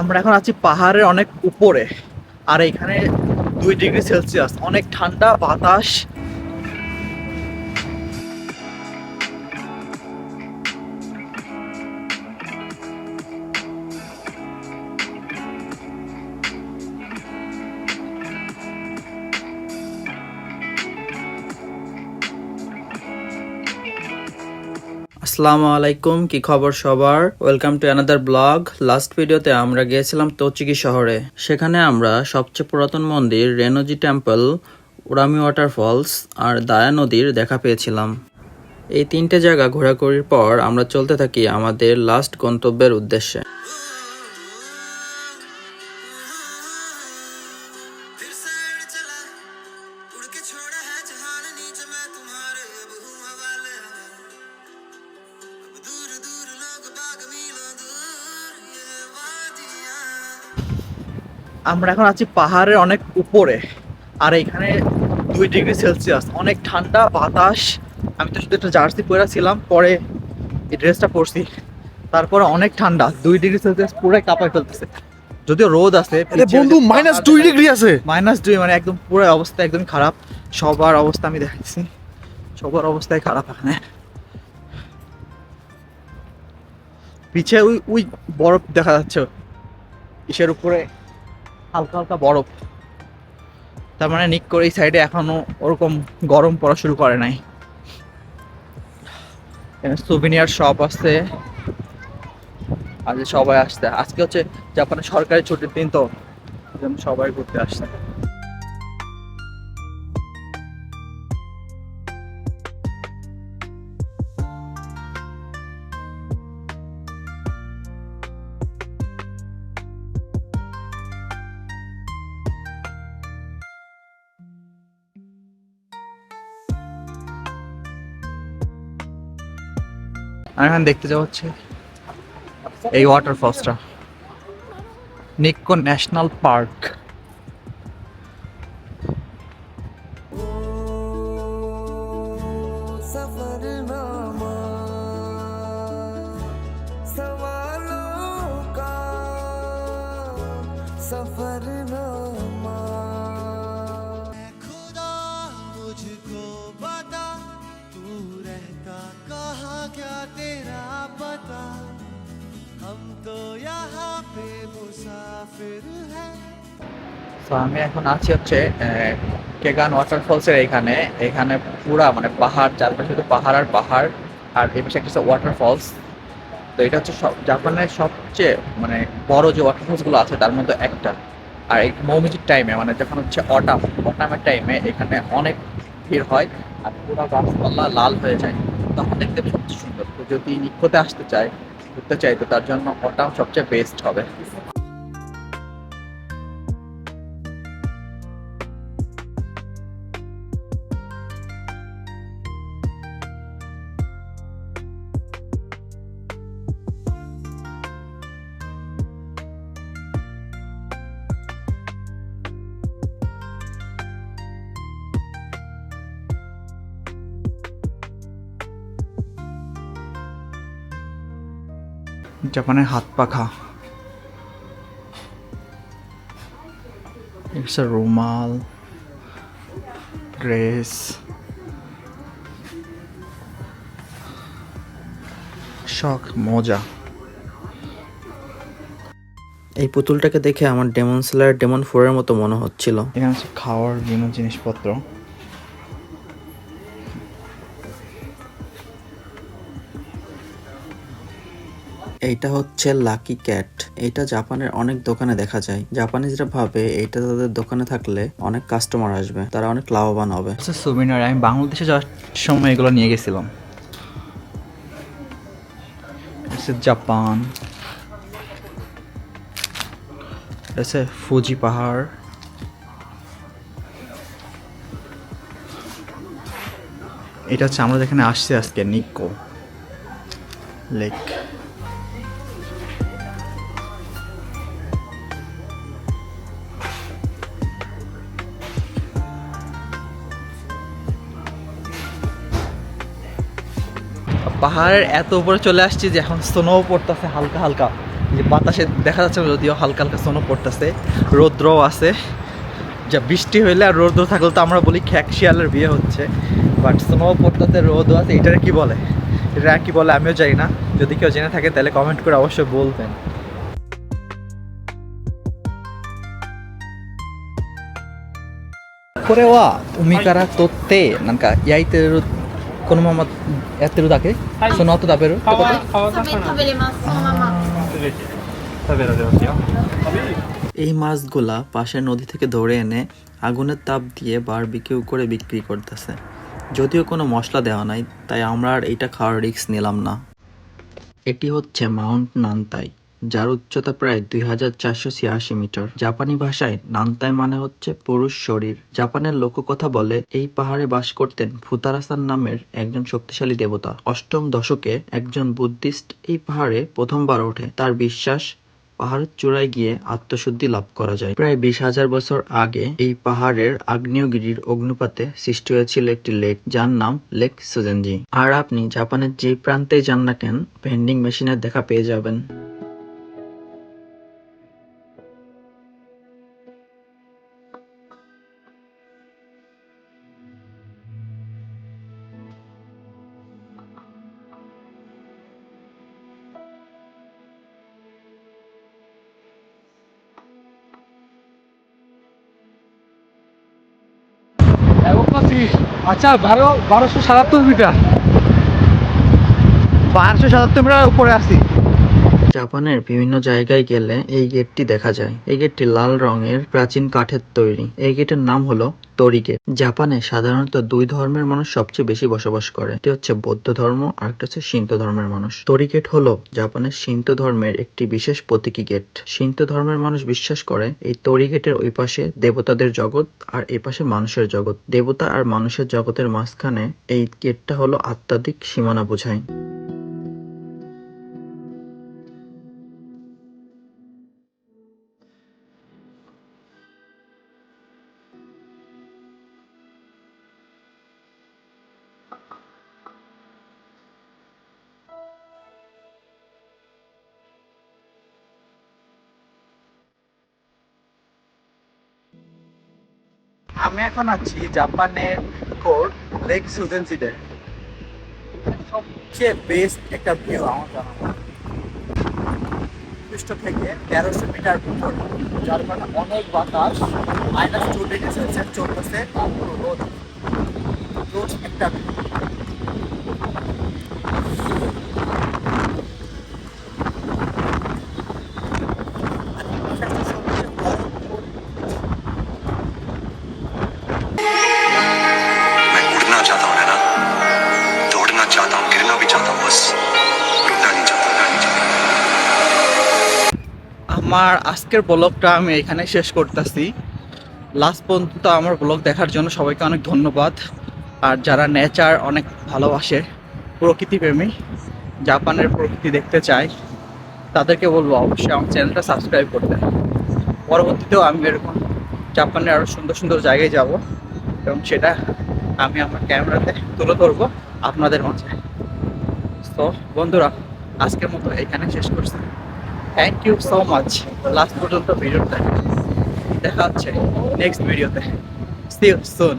আমরা এখন আছি পাহাড়ের অনেক উপরে। আর এখানে দুই ডিগ্রি সেলসিয়াস। অনেক ঠান্ডা বাতাস। আসসালামু আলাইকুম, কি খবর সবার? Welcome to another blog last ভিডিওতে আমরা গিয়েছিলাম তোচিকি শহরে। সেখানে আমরা সবচেয়ে পুরাতন মন্দির রেনোজি টেম্পল উরামি ওয়াটারফলস আর দায়া নদীর দেখা পেয়েছিলাম। এই তিনটে জায়গা ঘোরাঘুরির পর আমরা চলতে থাকি আমাদের লাস্ট গন্তব্যের উদ্দেশ্যে। আমরা এখন আছি পাহাড়ের অনেক উপরে। আর এখানে দুই ডিগ্রি সেলসিয়াস। অনেক ঠান্ডা বাতাস। আমি তো শুধু একটা জার্সি পরে ছিলাম পরে এই ড্রেসটা পরছি। তারপরে অনেক ঠান্ডা দুই ডিগ্রি সেলসিয়াস পুরো কাঁপায় ফেলতেছে। যদিও রোদ আছে বন্ধু মাইনাস দুই ডিগ্রি আছে। মাইনাস দুই মানে একদম পুরো অবস্থা একদম খারাপ। সবার অবস্থা আমি দেখাচ্ছি সবার অবস্থাই খারাপ এখানে। পিছে ওই ওই বরফ দেখা যাচ্ছে। ইসের উপরে হালকা হালকা বরফ। তার মানে নিক করে এই সাইডে এখনও ওরকম গরম পড়া শুরু করে নাই। সুভিনিয়ার শপ আছে। আজ সবাই আসতে আজকে হচ্ছে জাপানের সরকারি ছুটির দিন তো সবাই ঘুরতে আসছে। আমি এখন দেখতে যাওয়া হচ্ছে এই ওয়াটার ওয়াটারফলসটা নিক্কো ন্যাশনাল পার্ক। আমি এখন আছি হচ্ছে কেগান ওয়াটারফলসের এখানে এখানে পুরা মানে পাহাড়, চারপাশে শুধু পাহাড় আর পাহাড়, আর এই পাশে একটা ওয়াটারফলস তো এটা হচ্ছে সব জাপানের সবচেয়ে মানে বড় যে ওয়াটারফলসগুলো আছে, তার মধ্যে একটা। আর এই মৌমিজির টাইমে মানে যখন হচ্ছে অটাম অটামের টাইমে এখানে অনেক ভিড় হয়, আর পুরো গাছপালা লাল হয়ে যায়, তখন দেখতে সবচেয়ে সুন্দর। তো যদি নিক্ষতে আসতে চায়, ঘুরতে চাই তো তার জন্য অটাম সবচেয়ে বেস্ট হবে। জাপানের হাত পাখা ইটস রুমাল ড্রেস শখ মজা। এই পুতুলটাকে দেখে আমার ডেমন সেলার ডেমন ফোরের মতো মনে হচ্ছিল। এখানে হচ্ছে খাওয়ার বিভিন্ন জিনিসপত্র। এইটা হচ্ছে লাকি ক্যাট এটা জাপানের অনেক দোকানে দেখা যায়। জাপানিজরা ভাবে এটা তাদের দোকানে থাকলে অনেক কাস্টমার আসবে, তারা অনেক লাভবান হবে। আচ্ছা সুবিনার আমি বাংলাদেশে যাওয়ার সময় এগুলো নিয়ে গেছিলাম। জাপান। আছে ফুজি পাহাড়। এটা হচ্ছে আমরা যেখানে আসছি আজকে নিকো লেক পাহাড়ের এত উপরে চলে আসছি যে এখন স্নো পড়তেছে হালকা হালকা যে বাতাসে দেখা যাচ্ছে যদিও হালকা হালকা স্নো পড়তেছে রৌদ্রও আছে যা বৃষ্টি হইলে আর রৌদ্র থাকলে তো আমরা বলি খ্যাক শিয়ালের বিয়ে হচ্ছে বাট স্নো পড়তেছে রোদও আছে এটার কি বলে এটা কি বলে আমিও জানি না যদি কেউ জেনে থাকে তাহলে কমেন্ট করে অবশ্যই বলবেন これは海から取ってなんか焼いてる このままやってるだけ、その後食べるってこと食べ食べれますそのまま এই মাছগুলা পাশের নদী থেকে ধরে এনে আগুনের তাপ দিয়ে বারবিকিউ করে বিক্রি করতেছে যদিও কোনো মশলা দেওয়া নাই তাই আমরা আর এটা খাওয়ার রিস্ক নিলাম না এটি হচ্ছে মাউন্ট নান্তাই যার উচ্চতা প্রায় দুই হাজার চারশো ছিয়াশি মিটার। জাপানি ভাষায় নান্তাই মানে হচ্ছে পুরুষ শরীর। জাপানের লোককথা বলে, এই পাহাড়ে বাস করতেন ফুতারাসান নামের একজন শক্তিশালী দেবতা। অষ্টম দশকে একজন বুদ্ধিস্ট এই পাহাড়ে প্রথমবার ওঠে। তার বিশ্বাস, পাহাড়ের চূড়ায় গিয়ে আত্মশুদ্ধি লাভ করা যায়। প্রায় বিশ হাজার বছর আগে এই পাহাড়ের আগ্নেয়গিরির অগ্নুপাতে সৃষ্টি হয়েছিল একটি লেক, যার নাম লেক সুজেনজি। আর আপনি জাপানের যে প্রান্তেই যান না কেন, ভেন্ডিং মেশিনের দেখা পেয়ে যাবেন। আচ্ছা বারো বারোশো সাতাত্তর মিটার। বারোশো সাতাত্তর মিটার উপরে আছি। জাপানের বিভিন্ন জায়গায় গেলে এই গেটটি দেখা যায়। এই গেটটি লাল রঙের প্রাচীন কাঠের তৈরি। এই গেটের নাম হলো তরি গেট জাপানে সাধারণত দুই ধর্মের মানুষ সবচেয়ে বেশি বসবাস করে। এটি হচ্ছে বৌদ্ধ ধর্ম আর একটা হচ্ছে সিন্ত ধর্মের মানুষ। তরি গেট হলো জাপানের সিন্ত ধর্মের একটি বিশেষ প্রতীকী গেট। সিন্ত ধর্মের মানুষ বিশ্বাস করে এই তরি গেটের ওই পাশে দেবতাদের জগৎ আর এই পাশে মানুষের জগৎ। দেবতা আর মানুষের জগতের মাঝখানে এই গেটটা হলো আত্মাধিক সীমানা বোঝায়। আমি এখন আছি জাপানের কোর্ট লেক সুজেনসিতে সবচেয়ে বেস্ট একটা ভিউ আমার জানা পৃষ্ঠ থেকে তেরোশো মিটার উপর, যার কারণে অনেক বাতাস মাইনাস টু ডিগ্রি সেলসিয়াস চলতেছে, তারপর পুরো রোদ। রোদ একটা मैं আমার আজকের ব্লগটা আমি এখানে শেষ করতেছি। লাস্ট পর্যন্ত আমার ব্লগ দেখার জন্য সবাইকে অনেক ধন্যবাদ। আর যারা নেচার অনেক ভালোবাসে প্রকৃতি প্রেমী জাপানের প্রকৃতি দেখতে চায়, তাদেরকে বলব অবশ্যই আমার চ্যানেলটা সাবস্ক্রাইব করতে পরবর্তীতেও আমি এরকম জাপানের আরও সুন্দর সুন্দর জায়গায় যাব এবং সেটা আমি আমার ক্যামেরাতে তুলে ধরবো আপনাদের মাঝে। তো বন্ধুরা, আজকের মতো এখানে শেষ করছি। Thank you so much last পর্যন্ত ভিডিওটা দেখা হচ্ছে নেক্সট ভিডিওতে। C you soon